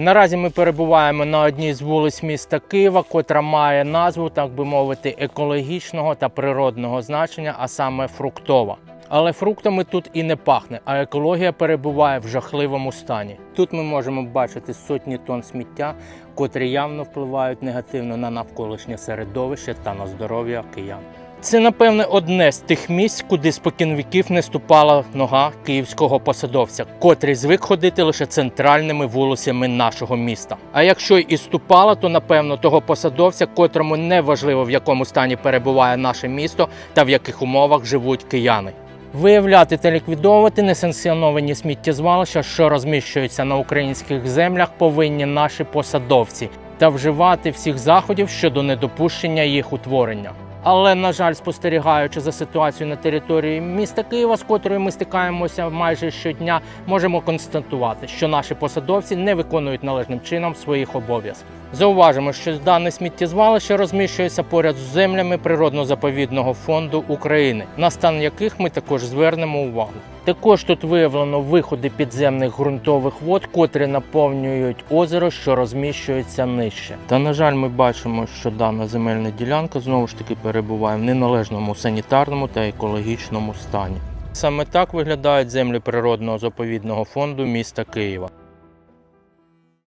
Наразі ми перебуваємо на одній з вулиць міста Києва, котра має назву, так би мовити, екологічного та природного значення, а саме фруктова. Але фруктами тут і не пахне, а екологія перебуває в жахливому стані. Тут ми можемо бачити сотні тонн сміття, котрі явно впливають негативно на навколишнє середовище та на здоров'я киян. Це, напевне, одне з тих місць, куди спокінвіків не ступала нога київського посадовця, котрий звик ходити лише центральними вулицями нашого міста. А якщо і ступала, то напевно того посадовця, котрому не важливо в якому стані перебуває наше місто та в яких умовах живуть кияни. Виявляти та ліквідовувати несанкціоновані сміттєзвалища, що розміщуються на українських землях, повинні наші посадовці та вживати всіх заходів щодо недопущення їх утворення. Але, на жаль, спостерігаючи за ситуацією на території міста Києва, з котрою ми стикаємося майже щодня, можемо констатувати, що наші посадовці не виконують належним чином своїх обов'язків. Зауважимо, що дане сміттєзвалище розміщується поряд з землями природно-заповідного фонду України, на стан яких ми також звернемо увагу. Також тут виявлено виходи підземних ґрунтових вод, котрі наповнюють озеро, що розміщується нижче. Та на жаль, ми бачимо, що дана земельна ділянка знову ж таки перебуває в неналежному санітарному та екологічному стані. Саме так виглядають землі природного заповідного фонду міста Києва.